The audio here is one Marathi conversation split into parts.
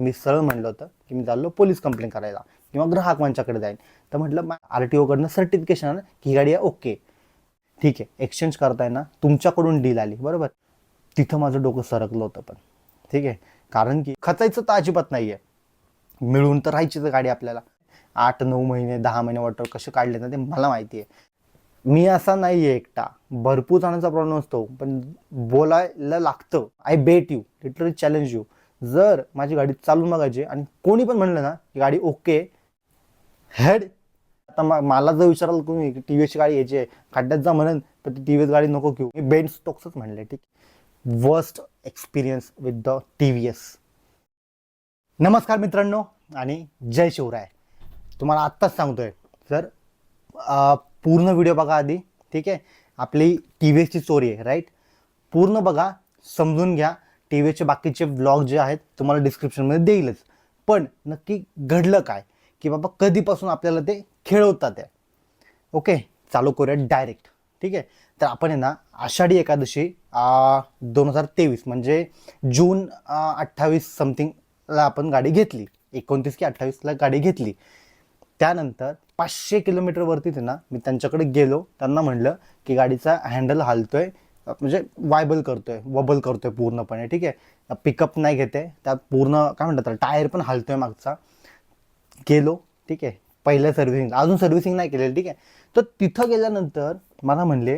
मी सरळ म्हणलं होतं की मी चाललो पोलीस कंप्लेंट करायला किंवा ग्राहक मंचाकडे जाईन. तर म्हटलं आर टी ओकडनं सर्टिफिकेशन आलं की ही गाडी आहे ओके ठीक आहे एक्सचेंज करताय ना तुमच्याकडून डील आली बरोबर? तिथं माझं डोकं सरकलं होतं पण. ठीक आहे कारण की खचायचं तर अजिबात नाही आहे मिळून तर राहायचीच गाडी आपल्याला. आठ नऊ महिने दहा महिने वॉटर कसे काढले ना ते मला माहिती आहे. मी असा नाही आहे एकटा. भरपूर जणांचा प्रॉब्लेम असतो पण बोलायला लागतं. I bet you literally challenge you जर माझी गाडी चालून बघायची आणि कोणी पण म्हणलं ना की गाडी ओके हेड आता मला जर विचाराल तुम्ही टी व्ही एसची गाडी यायची आहे खड्ड्यात जा म्हणेन तर ती टी व्ही एस गाडी नको घेऊ. मी बेंच स्टॉक्सच म्हणले ठीक worst experience with the T V S नमस्कार मित्रांनो आणि जय शिवराय. तुम्हाला आत्ताच सांगतोय. सर पूर्ण व्हिडिओ बघा आधी ठीक आहे. आपली टी व्ही एसची चोरी आहे राईट पूर्ण बघा समजून घ्या. टी व्हीचे बाकीचे व्लॉग जे आहेत तुम्हाला डिस्क्रिप्शनमध्ये देईलच. पण नक्की घडलं काय? की बाबा कधीपासून आपल्याला ते खेळवतात आहे ओके चालू करूया डायरेक्ट ठीक आहे? तर आपण आहे ना आषाढी एकादशी दोन हजार तेवीस म्हणजे जून अठ्ठावीस समथिंगला आपण गाडी घेतली. एकोणतीस की अठ्ठावीसला गाडी घेतली. त्यानंतर पाचशे किलोमीटरवरती आहे ना मी त्यांच्याकडे गेलो. त्यांना म्हणलं की गाडीचा हँडल हालतोय. आहे म्हणजे वायबल करतोय वबल करतोय पूर्णपणे ठीक आहे? पिकअप नाही घेते त्यात पूर्ण काय म्हणतात टायर पण हालतोय मागचा. गेलो ठीक आहे? पहिल्या सर्व्हिसिंग अजून सर्व्हिसिंग नाही केलेली ठीक आहे? तर तिथं गेल्यानंतर मला म्हणले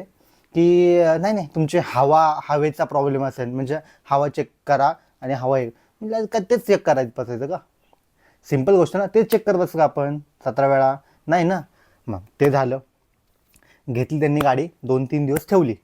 की नाही नाही तुमचे हवा हवेचा प्रॉब्लेम असेल म्हणजे हवा चेक करा आणि हवा येईल म्हणजे का तेच चेक करायचं बसायचं का? सिंपल गोष्ट ना तेच चेक करत बसू का आपण? सतरा वेळा? नाही ना? मग ते झालं. घेतली त्यांनी गाडी दोन तीन दिवस ठेवली.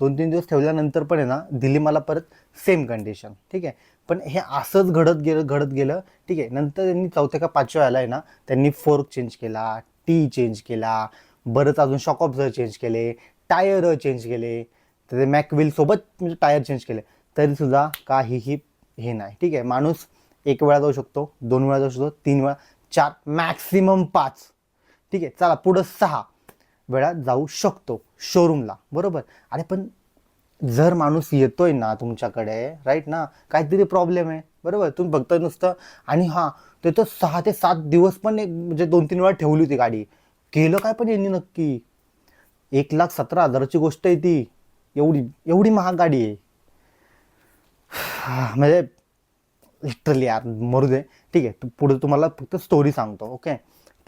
दोन तीन दिवस ठेवल्यानंतर पण आहे ना दिली मला परत सेम कंडिशन ठीक आहे? पण हे असंच घडत गेलं घडत गेलं ठीक आहे? नंतर त्यांनी चौथ्या का पाचव्या आला आहे ना त्यांनी फोर्क चेंज केला टी चेंज केला बरंच अजून शॉक ऑब्झर चेंज केले टायर चेंज केले तर ते मॅकविल सोबत म्हणजे टायर चेंज केले. तरीसुद्धा काहीही हे नाही. ठीक आहे? माणूस एक वेळा जाऊ शकतो दोन वेळा जाऊ शकतो तीन वेळा चार मॅक्सिमम पाच. ठीक आहे? चला पुढं सहा वेळा जाऊ शकतो. शोरूमला बरोबर? अरे पण जर माणूस येतोय ना तुमच्याकडे राईट ना? काहीतरी प्रॉब्लेम आहे. बरोबर? तुम्ही बघताय नुसतं. आणि हां ते तर सहा ते सात दिवस पण एक म्हणजे दोन तीन वेळा ठेवली होती गाडी. केलं काय पण यांनी नक्की? एक लाख सतरा हजाराची गोष्ट आहे ती. एवढी एवढी महाग गाडी आहे. म्हणजे लिटरली यार मरू दे. ठीक आहे तू- पुढे तुम्हाला फक्त स्टोरी सांगतो ओके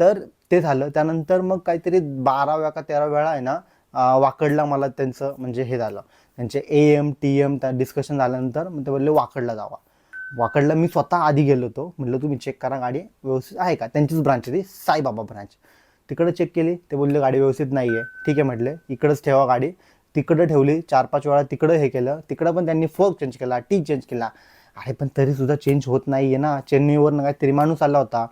तर ते झालं. त्यानंतर मग काहीतरी बाराव्या का तेरा वेळा आहे ना वाकडला मला त्यांचं म्हणजे हे झालं. त्यांचे ए एम टी एम त्या डिस्कशन झाल्यानंतर मग ते बोलले वाकडला जावा. वाकडला मी स्वतः आधी गेलो होतो. म्हटलं तुम्ही चेक करा गाडी व्यवस्थित आहे का? त्यांचीच ब्रांच आहे ती साईबाबा ब्रांच तिकडं चेक केली ते बोलले गाडी व्यवस्थित नाही आहे ठीक आहे म्हटले इकडंच ठेवा गाडी. तिकडं ठेवली चार पाच वेळा तिकडं हे केलं. तिकडं पण त्यांनी फोक चेंज केला टी चेंज केला. अरे पण तरीसुद्धा चेंज होत नाही आहे ना. चेन्नईवरनं काहीतरी माणूस आला होता.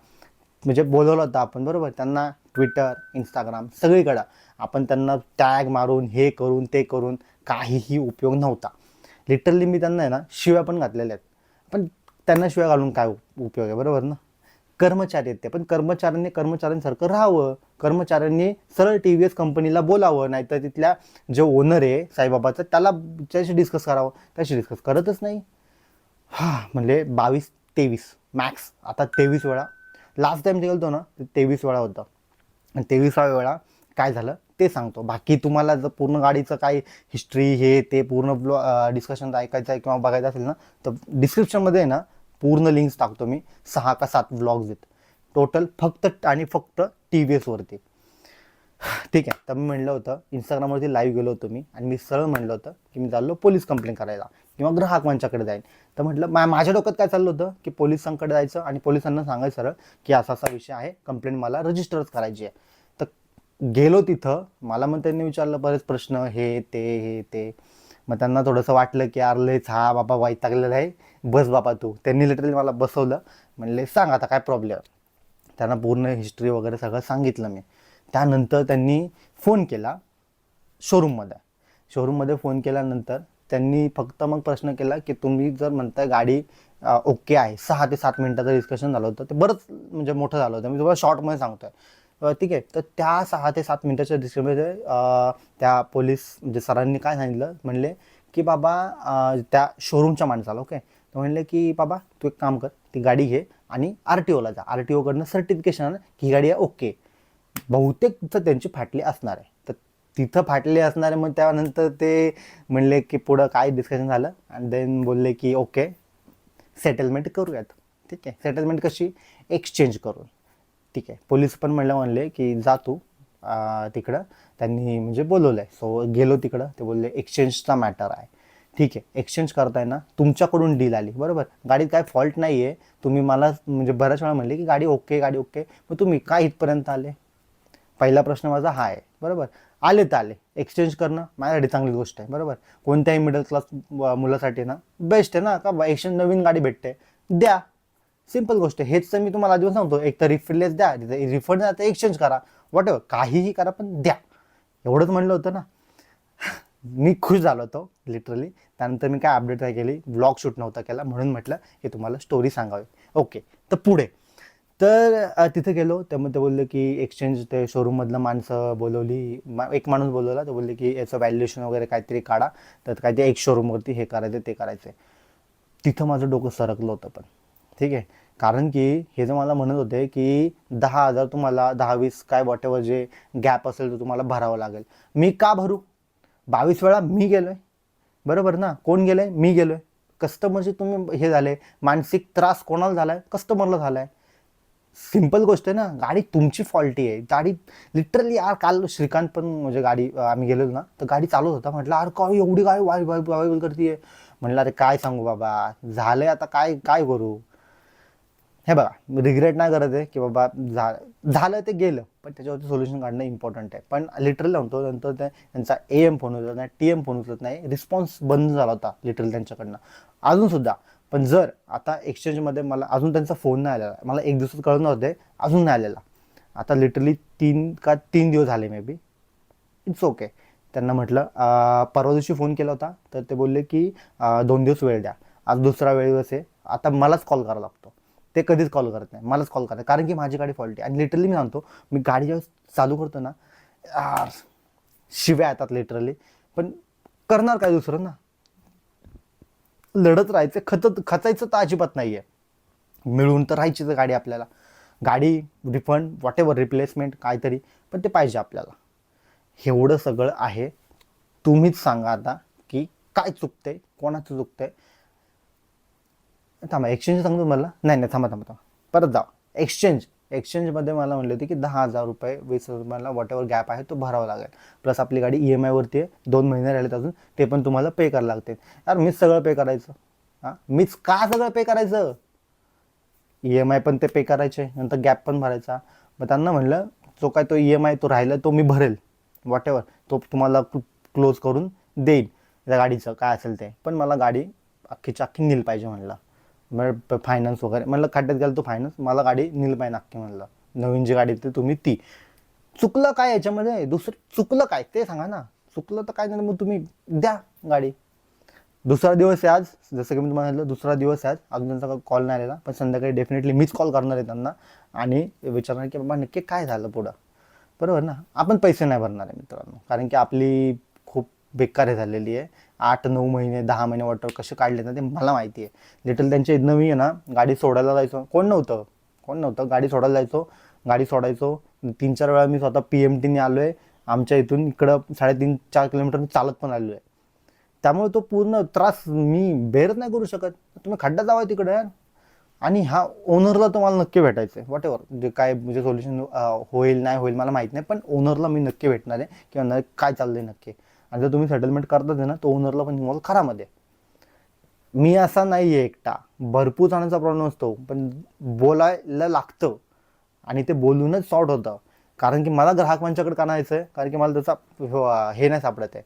म्हणजे बोलवलं होतं आपण बरोबर? त्यांना ट्विटर इंस्टाग्राम सगळीकडं आपण त्यांना टॅग मारून हे करून ते करून काहीही उपयोग नव्हता. लिटरली मी त्यांना आहे ना शिव्या पण घातलेल्या आहेत. पण त्यांना शिव्या घालून काय उपयोग आहे बरोबर ना? कर्मचारी आहेत ते. पण कर्मचाऱ्यांनी कर्मचाऱ्यांसारखं राहावं. कर्मचाऱ्यांनी सरळ टी व्ही एस कंपनीला बोलावं नाहीतर तिथल्या जे ओनर आहे साईबाबाचं त्याला त्याशी डिस्कस करावं. त्याशी डिस्कस करतच नाही. हां म्हणजे बावीस तेवीस मॅक्स आता तेवीस वेळा. लास्ट टाइम जे गेलतो ना ते तेवीस वेळा होतं. आणि तेवीसाव्या वेळा काय झालं? ते सांगतो. बाकी तुम्हाला जर पूर्ण गाडीचं काय हिस्ट्री हे ते पूर्ण ब्लॉ डिस्कशन ऐकायचं आहे किंवा बघायचं असेल ना तर डिस्क्रिप्शनमध्ये आहे ना पूर्ण लिंक्स टाकतो मी. सहा का सात ब्लॉग्स आहेत. टोटल फक्त आणि फक्त टी व्ही एसवरती ठीक आहे. तर मी म्हणलं होतं इंस्टाग्रामवरती लाईव्ह गेलो होतो मी. आणि मी सरळ म्हणलं होतं की मी चाललो पोलीस कंप्लेंट करायला किंवा ग्राहक मंचाकडे जाईन. तर म्हटलं मा माझ्या डोक्यात काय चाललं होतं की पोलिसांकडे जायचं आणि पोलिसांना सांगायचं सरळ की असा असा विषय आहे. कंप्लेंट मला रजिस्टरच करायची आहे. गेलो तिथं. मला मग त्यांनी विचारलं बरेच प्रश्न हे ते हे ते. मग त्यांना थोडंसं वाटलं की यार लयच हा बाबा वैतागलेला आहे. बस बाबा तू. त्यांनी लिटरली मला बसवलं. म्हणले सांग आता काय प्रॉब्लेम त्यांना पूर्ण हिस्ट्री वगैरे सगळं सांगितलं मी. त्यानंतर त्यांनी फोन केला शोरूममध्ये शोरूममध्ये फोन केल्यानंतर त्यांनी फक्त मग प्रश्न केला की तुम्ही जर म्हणताय गाडी ओके आहे. सहा ते सात मिनिटाचं डिस्कशन झालं होतं. ते बरंच म्हणजे मोठं झालं होतं. मी तुम्हाला शॉर्टमध्ये सांगतोय. ठीक आहे. तर त्या सहा ते सात मिनिटाच्या डिस्क्रिप्शनमध्ये त्या पोलीस म्हणजे सरांनी काय सांगितलं? म्हणले की बाबा त्या शोरूमच्या माणसाला ओके तर म्हणले की बाबा तू एक काम कर ती गाडी घे आणि आर टी ओला जा. आर टी ओकडनं सर्टिफिकेशन की ही गाडी आहे ओके बहुतेक तर त्यांची फाटली असणार आहे. तर तिथं फाटली असणार आहे मग त्यानंतर ते म्हणले की पुढं काय डिस्कशन झालं? आणि देन बोलले की ओके सेटलमेंट करूयात. ठीक आहे. सेटलमेंट कशी? एक्सचेंज करून. ठीक आहे. पोलीस पण म्हणलं म्हणले की जा तू तिकडं. त्यांनी म्हणजे बोलवलं आहे सो गेलो तिकडं. ते बोलले एक्सचेंजचा मॅटर आहे. ठीक आहे. एक्सचेंज करताय ना तुमच्याकडून डील आली. बरोबर? गाडीत काय फॉल्ट नाही आहे तुम्ही मला म्हणजे बऱ्याच वेळा म्हणले की गाडी ओके गाडी ओके मग तुम्ही काय इथपर्यंत आले? पहिला प्रश्न माझा हा आहे. बरोबर? आले तर आले. एक्सचेंज करणं माझ्यासाठी चांगली गोष्ट आहे. बरोबर? कोणत्याही मिडल क्लास मुलासाठी ना बेस्ट आहे ना का एक्सचेंज नवीन गाडी भेटते. द्या. सिंपल गोष्ट आहे. हेच तर मी तुम्हाला आधी सांगतो. एक तर रिफिलेस द्या रिफंड द्या तर एक्सचेंज करा. वॉट काहीही करा पण द्या. एवढंच म्हणलं होतं ना. मी खुश झालो होतो लिटरली त्यानंतर मी काय अपडेट नाही केली? ब्लॉग शूट नव्हता केला म्हणून म्हटलं हे तुम्हाला स्टोरी सांगावी. ओके तर पुढे. तर तिथे गेलो. त्यामुळे ते बोलले की एक्सचेंज ते शोरूममधलं माणसं बोलवली. मा- एक माणूस बोलवला. ते बोलले की याचं व्हॅल्युएशन वगैरे काहीतरी काढा. तर काय ते एक शोरूमवरती हे करायचं ते करायचं तिथं माझं डोकं सरकलं होतं पण. ठीक आहे? कारण की हे जे मला म्हणत होते की दहा हजार तुम्हाला दहा वीस काय वॉटेवर जे गॅप असेल तो तुम्हाला भरावं लागेल. मी का भरू? बावीस वेळा मी गेलो आहे बरोबर ना? कोण गेलं आहे मी गेलो आहे कस्टमरचे तुम्ही हे झाले. मानसिक त्रास कोणाला झाला आहे कस्टमरला झाला आहे सिंपल गोष्ट आहे ना? गाडी तुमची फॉल्टी आहे. गाडी लिटरली यार काल श्रीकांत पण म्हणजे गाडी आम्ही गेलो ना? तर गाडी चालवत होता. म्हटलं अरे काय एवढी गाडी वाय वाय वाय करते म्हणलं अरे काय सांगू बाबा? झालंय आता काय काय करू? हे बघा रिग्रेट नाही करत आहे की बाबा झा झालं ते गेलं पण त्याच्यावरती सोल्युशन काढणं इम्पॉर्टंट आहे. पण लिटरल म्हणतो नंतर ते त्यांचा ए एम फोन उचलत नाही टी एम फोन उचलत नाही रिस्पॉन्स बंद झाला होता लिटरल त्यांच्याकडनं. अजूनसुद्धा पण जर आता एक्सचेंजमध्ये मला अजून त्यांचा फोन नाही आलेला मला एक दिवसात कळत नव्हते अजून नाही आलेला. आता लिटरली तीन का तीन दिवस झाले मे बी इट्स ओके त्यांना म्हटलं परवा दिवशी फोन केला होता तर ते बोलले की दोन दिवस वेळ द्या. आज दुसरा वेळ दिवस आहे. आता मलाच कॉल करावा लागतो. ते कधीच कॉल करत नाही. मलाच कॉल करतात कारण की माझी गाडी फॉल्टी आणि लिटरली मी सांगतो मी गाडी जेव्हा चालू करतो ना शिव्या येतात लिटरली पण करणार काय दुसरं ना? लढत राहायचं खचत खचायचं तर अजिबात नाही आहे मिळून तर राहायचीच गाडी आपल्याला. गाडी रिफंड वॉट एव्हर रिप्लेसमेंट काहीतरी पण ते पाहिजे आपल्याला. एवढं सगळं आहे. तुम्हीच सांगा आता की काय चुकतंय कोणाचं चुकतंय. थांबा एक्सचेंज सांगतो मला नाही नाही थांबा थांबा थांबा. परत जा एक्सचेंज एक्सचेंजमध्ये मला म्हणले होते की दहा हजार रुपये वीस हजार रुपयाला वॉट एवर गॅप आहे तो भरावा लागेल. प्लस आपली गाडी ई एम आयवरती आहे. दोन महिने राहिलेत अजून. ते पण तुम्हाला पे करायला लागते यार मीच सगळं पे करायचं. हां? मीच का सगळं पे करायचं? ई एम आय पण ते पे करायचे. नंतर गॅप पण भरायचा. मग त्यांना म्हणलं जो काय तो ई एम आय तो राहिला तो मी भरेल. वॉट एवर तो तुम्हाला क्लोज करून देईन त्या गाडीचं काय असेल ते. पण मला गाडी अख्खीच्या अख्खी नील पाहिजे म्हणलं. मग फायनान्स वगैरे. म्हणलं खड्ड्यात गेलं तो फायनान्स मला गाडी नील पाय नक्की म्हणलं. नवीन जी गाडी ते तुम्ही ती. चुकलं काय याच्यामध्ये? दुसरं चुकलं काय? ते सांगा ना. चुकलं तर काय नाही मग तुम्ही द्या गाडी. दुसरा दिवस आहे आज. जसं की मी तुम्हाला सांगितलं दुसरा दिवस आहे आज. अजून त्यांचा कॉल नाही आलेला. पण संध्याकाळी डेफिनेटली मीच कॉल करणार आहे त्यांना. आणि विचारणार की बाबा नक्की काय झालं पुढं? बरोबर ना? आपण पैसे नाही भरणार आहे मित्रांनो. कारण की आपली खूप बेकार झालेली आहे. आठ नऊ महिने दहा महिने वॉटर कसे काढले ना ते मला माहिती आहे. लिटल त्यांच्या इथनं मी आहे ना गाडी सोडायला जायचो. कोण नव्हतं? कोण नव्हतं? गाडी सोडायला जायचो. गाडी सोडायचो. तीन चार वेळा मी स्वतः पी एम टीने आलो आहे आमच्या इथून इकडं साडेतीन चार किलोमीटर चालत पण आलो आहे त्यामुळे तो पूर्ण त्रास मी बेरच नाही करू शकत. तुम्ही खड्डा जावा तिकडे आणि हा ओनरला तुम्हाला नक्की भेटायचं आहे वॉट एव्हर जे काय म्हणजे सोल्युशन होईल नाही होईल मला माहीत नाही. पण ओनरला मी नक्की भेटणार आहे. किंवा काय काय आहे नक्की? आणि जर तुम्ही सेटलमेंट करतात आहे ना तो ओनरला पण इन्व्हॉल्व करा मध्ये मी असा नाही आहे एकटा. भरपूर जणांचा प्रॉब्लेम असतो पण बोलायला लागतं. आणि ते बोलूनच सॉर्ट होतं. कारण की मला ग्राहक मंचाकडे का नाही आहे कारण की मला त्याचा हे नाही सापडत आहे.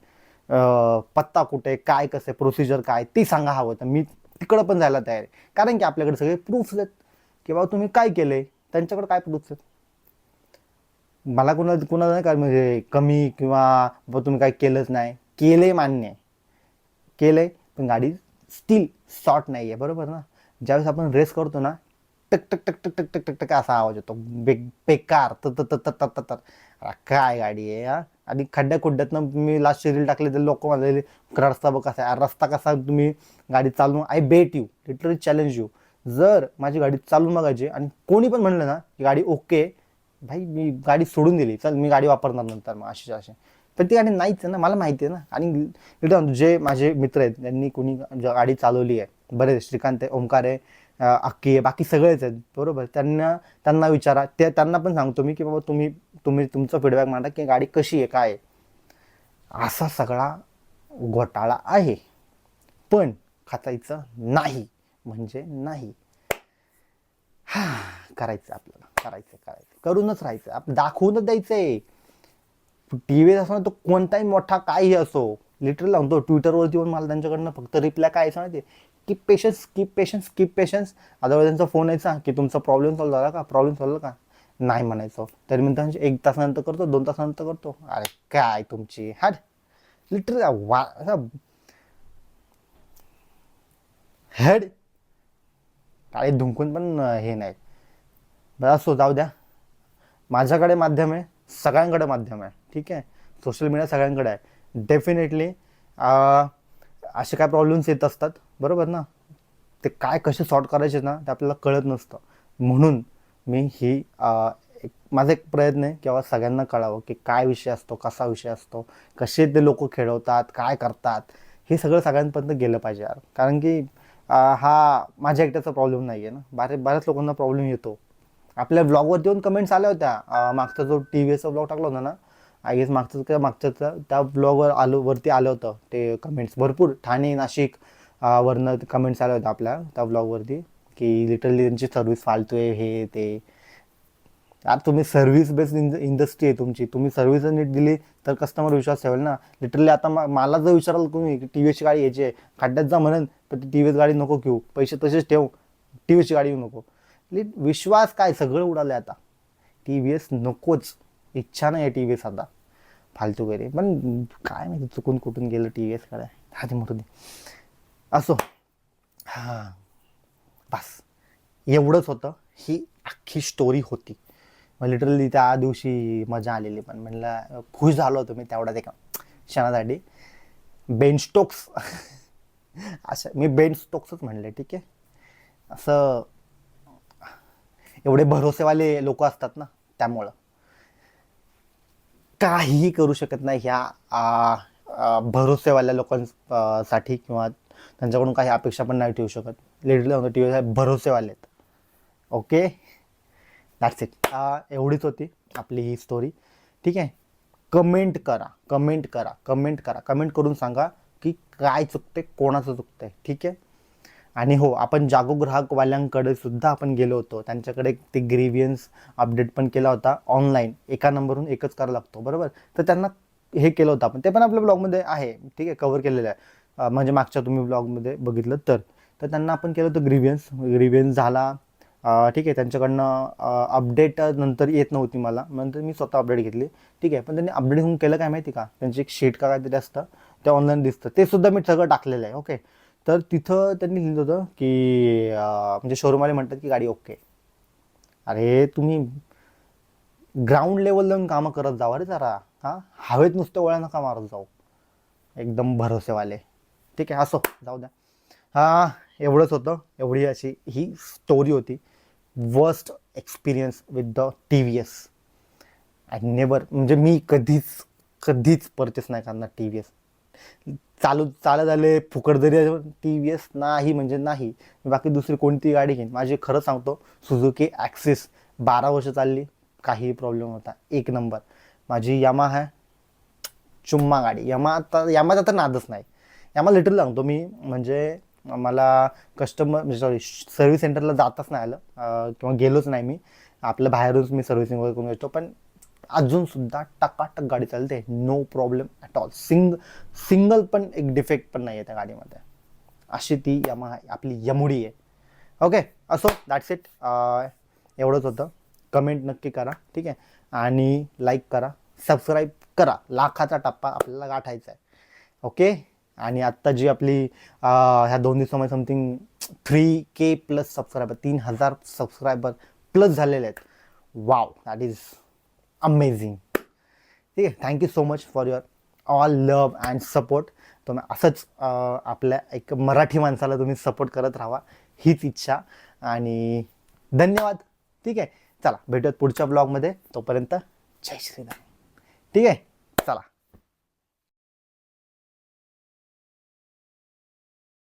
पत्ता कुठे काय कसं प्रोसिजर काय ते सांगा हवं. तर मी तिकडं पण जायला तयार आहे. कारण की आपल्याकडे सगळे प्रूफ्स आहेत. की बाबा तुम्ही काय केले त्यांच्याकडे काय प्रूफ्स आहेत? मला कुणाला कुणाला नाही काय म्हणजे कमी किंवा बाबा तुम्ही काय केलंच नाही. केलंय मान्य आहे. केलंय पण गाडी स्टील शॉर्ट नाही आहे बरोबर ना? ज्यावेळेस आपण रेस करतो ना टक टक टक टक टक टक टक टक असा आवाज येतो. बे बेकार त त तर काय गाडी आहे हा? आणि खड्ड्या खुड्ड्यातनं मी लास्ट रील टाकले तर लोक माझे रस्ता बघ कसा आहे. रस्ता कसा तुम्ही गाडी चालवून I bet you literally challenge you जर माझी गाडी चालून बघायची आणि कोणी पण म्हणलं ना की गाडी ओके भाई मी गाडी सोडून दिली. चल मी गाडी वापरणार नंतर मग असे असे पण ती गाडी नाहीच ना मला माहिती आहे ना. आणि लिटरली जे माझे मित्र आहेत त्यांनी कोणी गाडी चालवली आहे बरेच श्रीकांत आहे ओंकार आहे अक्की आहे बाकी सगळेच आहेत बरोबर. त्यांना त्यांना विचारा. ते त्यांना पण सांगतो मी की बाबा तुम्ही तुम्ही तुमचा फीडबॅक मांडा की गाडी कशी आहे काय आहे. असा सगळा घोटाळा आहे. पण खातायचं नाही म्हणजे नाही. हा करायचं आपल्याला. करायचं करायचं करूनच राहायचं आपण दाखवूनच द्यायचंय. टी व्हीत असणार तो कोणताही मोठा काही असो लिटरली लावतो ट्विटरवरती येऊन मला त्यांच्याकडनं फक्त रिप्लाय काय यायचं माहिती की patience keep patience keep patience otherwise त्यांचा फोन यायचा की तुमचा प्रॉब्लेम सॉल्व झाला का? प्रॉब्लेम सॉल्व्ह का? नाही म्हणायचं. तरी मी त्यांचे एक तासानंतर करतो दोन तासानंतर करतो. अरे काय तुमची? हॅड. लिटरल वा हेड. काय धुंकून पण हे नाही. बरं असो जाऊ द्या. माझ्याकडे माध्यम आहे सगळ्यांकडे माध्यम आहे ठीक आहे? सोशल मीडिया सगळ्यांकडे आहे. डेफिनेटली असे काय प्रॉब्लेम्स येत असतात बरोबर ना? ते काय कसे सॉर्ट करायचे ना ते आपल्याला कळत नसतं. म्हणून मी ही एक माझा एक प्रयत्न आहे किंवा सगळ्यांना कळावं की काय विषय असतो कसा विषय असतो कसे ते लोक खेळवतात काय करतात हे सगळं सगळ्यांपर्यंत गेलं पाहिजे यार. कारण की हा माझ्या एकट्याचा प्रॉब्लेम नाही आहे ना. बारे बऱ्याच लोकांना प्रॉब्लेम येतो. आपल्या ब्लॉगवर देऊन कमेंट्स आल्या होत्या. मागचा जो टी व्ही एसचा ब्लॉग टाकला होता ना आय गेस मागचं किंवा मागचं त्या ब्लॉगवर आलो वरती आलं होतं ते कमेंट्स भरपूर ठाणे नाशिक वरनं कमेंट्स आल्या होत्या आपल्या त्या ब्लॉगवरती की लिटरली त्यांची सर्व्हिस फालतू आहे हे ते. यार तुम्ही सर्व्हिस बेस्ड इंडस्ट्री आहे तुमची. तुम्ही सर्व्हिस नीट दिली तर कस्टमर विश्वास ठेवेल ना. लिटरली आता मला जर विचाराल तुम्ही की टी व्हीची गाडी यायची आहे खड्ड्यात जा म्हणून पण ती टी व्ही गाडी नको घेऊ. पैसे तसेच ठेव टी व्हीची गाडी येऊ नको. विश्वास काय सगळं उडालं आता. टी व्ही एस नकोच. इच्छा नाही आहे टी व्ही एस आता. फालतू वगैरे पण काय माहिती चुकून कुठून गेलं टी व्ही एस काय हा ते मोठं दे. असो. हां. बस. एवढंच होतं. ही अख्खी स्टोरी होती. मग लिटरली त्या दिवशी मजा आलेली. पण म्हणलं खुश झालो होतो मी तेवढ्याच एका क्षणासाठी. बेन स्टोक्स मी बेन स्टोक्सच म्हणले ठीक आहे? असं एवढे भरोसेवाले लोक असतात ना त्यामुळं. काहीही करू शकत नाही ह्या भरोसेवाल्या लोकांसाठी किंवा त्यांच्याकडून काही अपेक्षा पण नाही ठेवू शकत. लिटरली टी व्ही भरोसेवाले आहेत. ओके? दॅट्स इट एवढीच होती आपली ही स्टोरी ठीक आहे? कमेंट करा कमेंट करा कमेंट करा. कमेंट करून सांगा की काय चुकते कोणाचं चुकतंय. ठीक आहे? आणि हो आपण जागो ग्राहकवाल्यांकडे सुद्धा आपण गेलो होतो. त्यांच्याकडे ते ग्रेव्हियन्स अपडेट पण केला होता ऑनलाईन एका नंबरहून एकच करावा लागतो बरोबर? तर त्यांना हे केलं होतं आपण. ते पण आपल्या ब्लॉगमध्ये आहे ठीक आहे? कवर केलेलं आहे. म्हणजे मागच्या तुम्ही ब्लॉगमध्ये बघितलं तर. तर त्यांना आपण केलं होतं ग्रिव्हियन्स ग्रिव्हियन्स झाला. ठीक आहे? त्यांच्याकडनं अपडेट नंतर येत नव्हती मला. नंतर मी स्वतः अपडेट घेतली. ठीक आहे? पण त्यांनी अपडेट होऊन केलं काय माहिती का? त्यांची एक शीट का काहीतरी असतं ते ऑनलाईन दिसतं. ते सुद्धा मी सगळं टाकलेलं आहे ओके तर तिथं त्यांनी लिहिलं होतं की म्हणजे शोरूमवाले म्हणतात की गाडी ओके अरे तुम्ही ग्राउंड लेवल जाऊन कामं करत जावा रे जरा. हां? हवेत नुसतं वळ्या नका मारत जाऊ. एकदम भरोसेवाले. ठीक आहे असो जाऊ द्या. हां एवढंच होतं. एवढी अशी ही स्टोरी होती. Worst experience with the T V S I never म्हणजे मी कधीच कधीच परचेस नाही करणार टी व्ही एस चालू चालत आले फुकट जरी टी व्ही एस नाही म्हणजे नाही. मी बाकी दुसरी कोणती गाडी घेईन. माझी खरं सांगतो सुझुकी ॲक्सिस बारा वर्ष चालली काही प्रॉब्लेम होता एक नंबर. माझी यामा आहे चुम्मा गाडी. यामा आता यामाचा तर नादच नाही. यामा लिटल सांगतो मी म्हणजे मला कस्टमर म्हणजे सॉरी सर्व्हिस सेंटरला जाताच नाही आलं. किंवा गेलोच नाही मी. आपलं बाहेरूनच मी सर्व्हिसिंग वगैरे करून येतो पण अजूनसुद्धा टकाटक गाडी चालते. नो प्रॉब्लेम ॲट ऑल सिंग सिंगल पण एक डिफेक्ट पण नाही आहे त्या गाडीमध्ये. अशी ती यमा आपली यमुडी आहे. ओके असो दॅट्स इट uh, एवढंच होतं. कमेंट नक्की करा ठीक आहे? आणि लाईक करा सबस्क्राईब करा. लाखाचा टप्पा आपल्याला गाठायचा आहे. ओके आणि आत्ता जी आपली uh, ह्या दोन दिवसामध्ये something three K plus subscriber तीन हजार सबस्क्रायबर प्लस झालेले आहेत. वाव दॅट इज अमेझिंग ठीक आहे? Thank you so much for your all love and support तुम्ही असंच आपल्या एक मराठी माणसाला तुम्ही सपोर्ट करत राहा. हीच इच्छा. आणि धन्यवाद. ठीक आहे? चला भेटूयात पुढच्या ब्लॉगमध्ये तोपर्यंत जय श्रीराम. ठीक आहे? चला.